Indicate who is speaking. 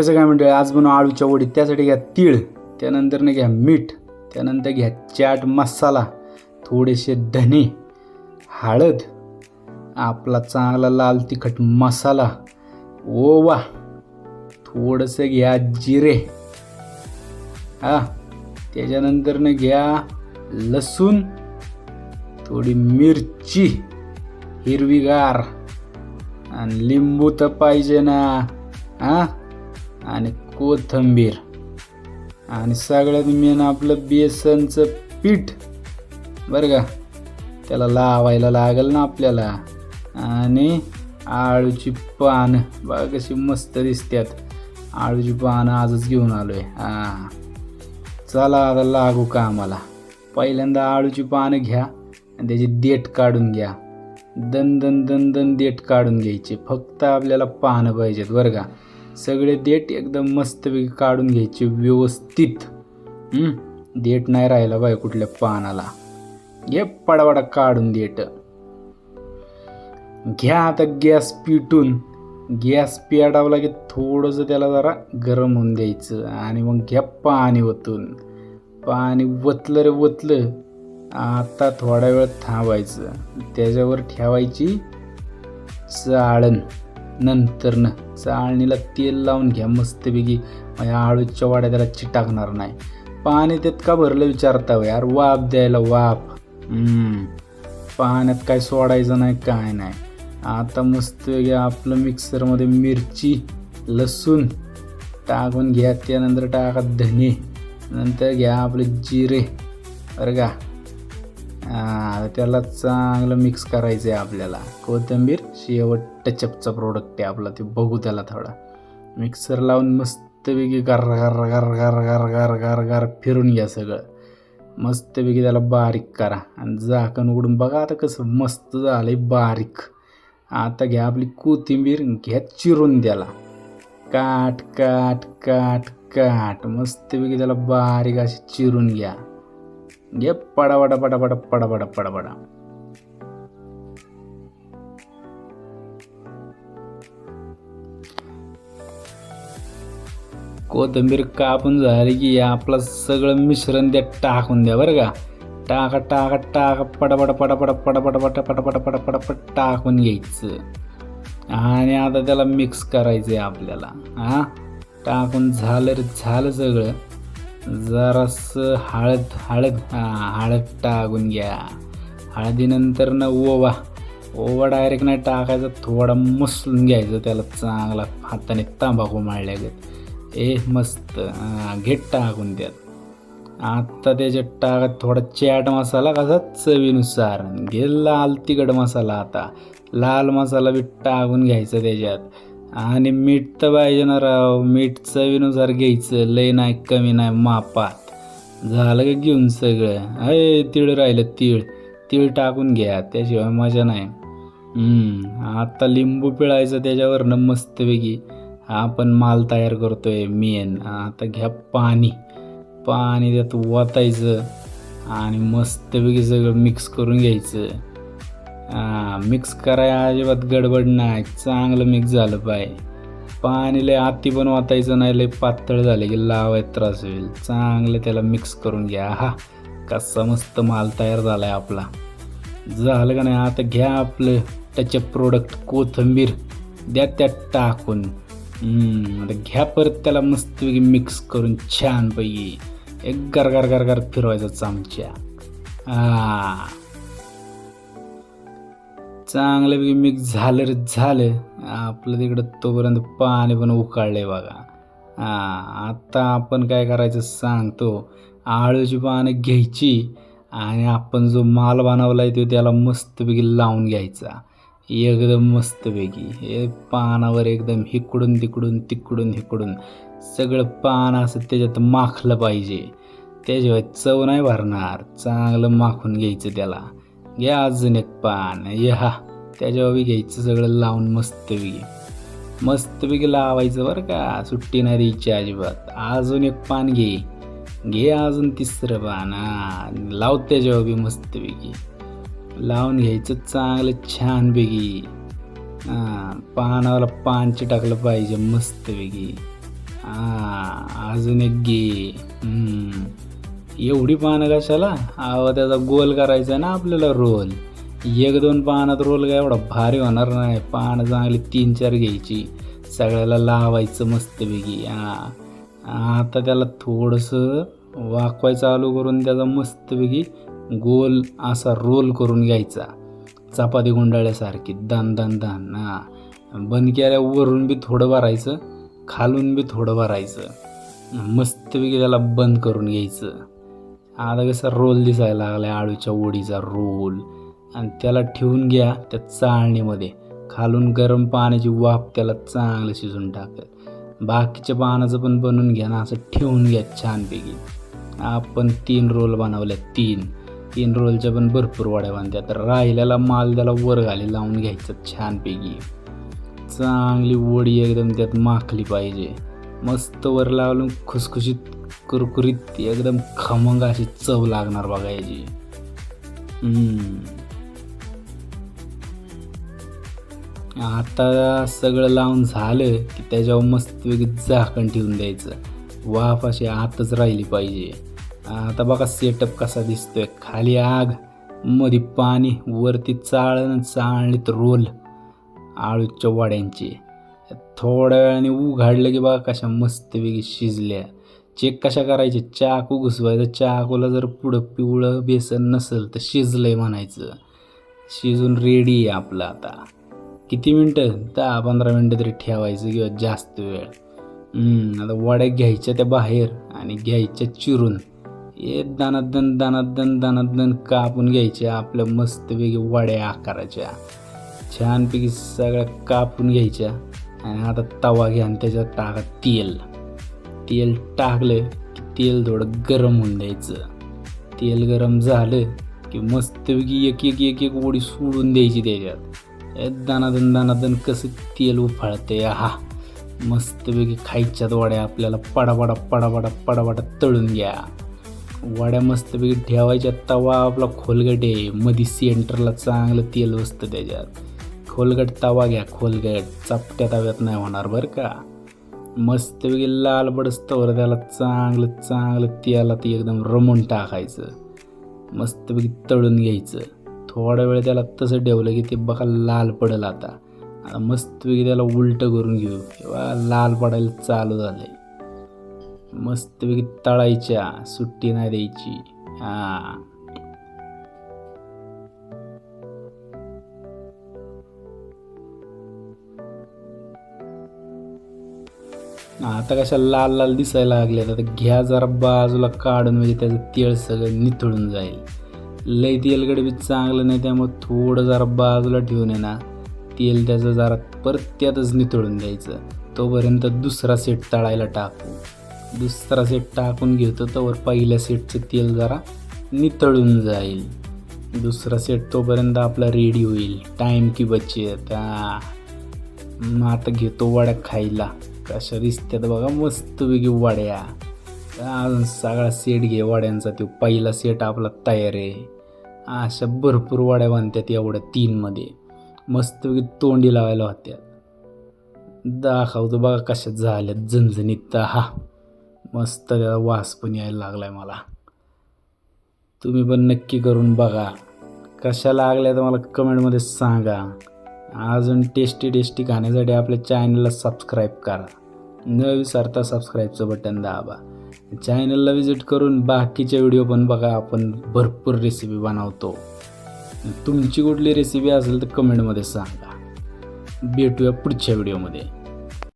Speaker 1: कसं काय म्हणते आज बनव आळूच्या वडी त्यासाठी घ्या तीळ त्यानंतर घ्या मीठ त्यानंतर घ्या चाट मसाला थोडेसे धने हळद आपला चांगला लाल तिखट मसाला ओवा थोडंसं घ्या जिरे हा त्याच्यानंतरनं घ्या लसूण थोडी मिरची हिरवीगार आणि लिंबू तर पाहिजे ना हा? आणि कोथंबीर. आणि सगळ्यात मेन आपलं बेसनचं पीठ. बरं का? त्याला लावायला लागेल ना आपल्याला. आणि आळूची पानं. बघा कशी मस्त दिसतात आळूची पानं आजच घेऊन आलो आहे हां. चला आता लागू का आम्हाला पहिल्यांदा आळूची पानं घ्या आणि त्याची देठ काढून घ्या. दन दन दन दन देठ काढून घ्यायचे. फक्त आपल्याला पानं पाहिजेत. बरं का? सगळे देठ एकदम मस्तपैकी काढून घ्यायचे व्यवस्थित. देठ नाही राहिला बाय कुठल्या पानाला. घे पडापडा काढून देठ घ्या आता गॅस पिटून. गॅस पेटावला की थोडंसं त्याला जरा गरम होऊन द्यायचं आणि मग घ्या पाणी ओतून. पाणी वतलं रे वतलं आता थोडा वेळ थांबायचं. त्याच्यावर ठेवायची चाळण नंतरनं चाळणीला तेल लावून घ्या मस्तपैकी. माझ्या आळूच्या वाड्या त्याला चिटाकणार नाही. पाणी त्यात का भरलं विचारता हो यार? वाफ द्यायला वाफ. पाण्यात काय सोडायचं नाही काय नाही. आता मस्त घ्या आपलं मिक्सरमध्ये मिरची लसूण टाकून घ्या. त्यानंतर टाका धने नंतर घ्या आपले जिरे. बरं का? त्याला चांगलं मिक्स करायचं आहे आपल्याला. कोथिंबीर शेवट टचअपचा प्रोडक्ट आहे आपला ते बघू त्याला थोडा. मिक्सर लावून मस्तपैकी गार गार गार गार गार गार गार गार फिरून घ्या सगळं. मस्तपैकी त्याला बारीक करा. आणि झाकण उघडून बघा आता कसं मस्त झालं आहे बारीक. आता घ्या आपली कोथिंबीर घ्या चिरून द्याला काट काट काट काट. मस्तपैकी त्याला बारीक अशी चिरून घ्या. घे पडापडा पडापडा पडापडा पडापडा कोथिंबीर कापून झाली की आपलं सगळं मिश्रण द्या टाकून द्या बरं का. टाका टाका टाका पटापटा पटापटा पटापटा पटा पटापटा पटापट टाकून घ्यायचं. आणि आता त्याला मिक्स करायचं आहे आपल्याला. हां? टाकून झालं रे झालं सगळं. जरासं हळद हळद हां हळद टाकून घ्या. हळदीनंतर ना ओवा ओवा डायरेक्ट नाही टाकायचं थोडा मसलून घ्यायचं त्याला चांगला हाताने तांबाखू माळल्यागत ए मस्त घेट टाकून त्यात. आत्ता त्याच्यात टाकत थोडा चॅट मसाला कसा चवीनुसार. घे लाल तिखट मसाला आता. लाल मसाला बी टाकून घ्यायचा त्याच्यात. आणि मीठ तर पाहिजे ना राव. मीठ चवीनुसार घ्यायचं. लय नाही कमी नाही मापात. झालं का घेऊन सगळं? अय तीळ राहिलं तीळ. तीळ टाकून घ्या त्याशिवाय मजा नाही. आता लिंबू पिळायचं त्याच्यावरनं मस्तपैकी. आपण माल तयार करतोय मेन. आता घ्या पाणी. पाणी त्यात ओतायचं आणि मस्तपैकी सगळं मिक्स करून घ्यायचं. मिक्स करायला अजिबात गडबड नाही. चांगलं मिक्स झालं पाहिजे. पाणी लय आती पण वाचायचं नाही लय पातळ झालं की लावायला त्रास होईल. चांगलं त्याला मिक्स करून घ्या. हा कसा मस्त माल तयार झाला आहे आपला. झालं का नाही? आता घ्या आपलं त्याचे प्रोडक्ट कोथिंबीर. द्या त्यात टाकून. आता घ्या परत त्याला मस्तपैकी मिक्स करून छानपैकी. एक गरगार गरगार फिरवायचा चमच्या हा चांगल्यापैकी मिक्स झालं रे झालं आपलं तिकडं तोपर्यंत पाणी पण उकाळलंय बघा. हां आता आपण काय करायचं सांगतो. आळूची पानं घ्यायची आणि आपण जो माल बनवला आहे तो त्याला मस्तपैकी लावून घ्यायचा. एकदम मस्तपैकी. हे पानावर एकदम हिकडून तिकडून तिकडून हिकडून सगळं पान असं त्याच्यात माखलं पाहिजे. त्याशिवाय चव नाही भरणार. चांगलं माखून घ्यायचं त्याला. घ्या अजून एक पान ये हा. त्याच्यावर बी घ्यायचं सगळं लावून मस्तपैकी मस्तपैकी लावायचं बरं का सुट्टी नाही द्यायची अजिबात. अजून एक पान घे. घे अजून तिसरं पान हा. लाव त्याच्यावर बी मस्तपैकी लावून घ्यायचं चांगलं छानपैकी हां पानाला पान टाकलं पाहिजे मस्तपैकी हा अजून एक घे. हम्म. एवढी पानं कशाला? अहो त्याचा गोल करायचा ना आपल्याला रोल. एक दोन पानात रोल काय एवढा भारी होणार नाही. पानं चांगली तीन चार घ्यायची. सगळ्याला लावायचं मस्तपैकी. हां आता त्याला थोडंसं वाकवाय चालू करून त्याचा मस्तपैकी गोल असा रोल करून घ्यायचा. चपाती गुंडाळ्यासारखी दान दान दान. हां बंद केल्या वरून बी थोडं भरायचं खालून बी थोडं भरायचं. मस्तपैकी त्याला बंद करून घ्यायचं. आता कसा रोल दिसायला लागला आळूच्या ओढीचा रोल आणि त्याला ठेवून घ्या त्या चाळणीमध्ये. खालून गरम पाण्याची वाफ त्याला चांगलं शिजून टाकत. बाकीच्या पानाचं पण बनवून घ्या ना असं ठेवून घ्या छानपैकी. आपण तीन रोल बनवल्या तीन. तीन रोलच्या पण भरपूर वड्या बांधल्या तर राहिलेला माल त्याला वर घाली लावून घ्यायचं छानपैकी. चांगली वडी एकदम त्यात माखली पाहिजे. मस्त वर लावून खुसखुशीत कुरकुरीत एकदम खमंग अशी चव लागणार बघा याची. आता सगळं लावून झालं की त्याच्यावर मस्तपैकी झाकण ठेवून द्यायचं. वाफ अशी आतच राहिली पाहिजे. आता बघा सेटअप कसा दिसतोय. खाली आगमध्ये पाणी वरती चाळण चाळणीत रोल आळूच्या वाड्यांचे. थोड्या वेळाने उघाडलं की बघा कशा मस्तपैकी शिजल्या. चेक कशा करायचे चाकू घुसवायचं. चाकूला जर पुढं पिवळं बेसन नसेल तर शिजलंय म्हणायचं. शिजून रेडी आहे आपलं आता. किती मिनटं? दहा पंधरा मिनटं तरी ठेवायचं किंवा जास्त वेळ. आता वड्या घ्यायच्या त्या बाहेर आणि घ्यायच्या चिरून. हे दानादन दानादन दानादन कापून घ्यायच्या आपल्या मस्तपैकी वड्या आकाराच्या. छानपैकी सगळ्या कापून घ्यायच्या. आणि आता तवा घ्या आणि त्याच्यात टाका तेल. तेल टाकलं की तेल थोडं गरम होऊन द्यायचं. तेल गरम झालं की मस्तपैकी एक एक एक एक ओढी सोडून द्यायची त्याच्यात. हे दानादन दानादन कसं तेल उफाळते हा मस्तपैकी खायच्यात वड्या आपल्याला पडापडा पडापडा पडापडा तळून घ्या. वड्या मस्तपैकी ठेवायच्या तवा आपला खोलगट आहे. मध्ये सेंटरला चांगलं तेल बसतं त्याच्यात. खोलगट तवा घ्या खोलगट. चपट्या तव्यात नाही होणार बरं का? मस्तपैकी लाल बडस्तवर त्याला चांगलं चांगलं त्याला ते एकदम रमून टाकायचं. मस्तपैकी तळून घ्यायचं. थोडा वेळ त्याला तसं ठेवलं की ते बघा लाल पडेल आता. आता मस्तपैकी त्याला उलटं करून घेऊ. किंवा लाल पडायला चालू झालंय. मस्तपैकी तळायच्या. सुट्टी नाही द्यायची. हां. आता कशा लाल लाल दिसायला लागले आता घ्या जरा बाजूला काढून म्हणजे त्याचं तेळ सगळं निथळून जाईल. लय तेलकडे बी चांगलं नाही त्यामुळे थोडं जरा बाजूला ठेवून आहे ना. तेल त्याचं जरा परत त्यातच निथळून द्यायचं. तोपर्यंत दुसरा सेट तळायला टाकू. दुसरा सेट टाकून घेतो तोवर पहिल्या सेटचं तेल जरा नितळून जाईल. दुसरा सेट तोपर्यंत आपला रेडी होईल. टाईम की बचत. मग आता घेतो वड्या खायला. कशा दिसतात बघा मस्तपैकी वाड्या. अजून सगळा सेट घे वाड्यांचा तो पहिला सेट आपला तयार आहे. अशा भरपूर वाड्या बांधतात एवढ्या तीनमध्ये मस्तपैकी तोंडी लावायला होत्या. दाखवतो बघा कशा झाल्यात झणझणीत हा. मस्त त्याचा वास पण यायला लागलाय मला. तुम्ही पण नक्की करून बघा. कशा लागल्या तर मला कमेंटमध्ये सांगा. अजून टेस्टी टेस्टी खाण्यासाठी आपल्या चॅनलला सबस्क्राईब करा. न विसरता सबस्क्राईबचं बटन दाबा. चॅनलला विजिट करून बाकीचे व्हिडिओ पण बघा आपण भरपूर रेसिपी बनवतो. तुमची कुठली रेसिपी असेल तर कमेंटमध्ये सांगा. भेटूया पुढच्या व्हिडिओमध्ये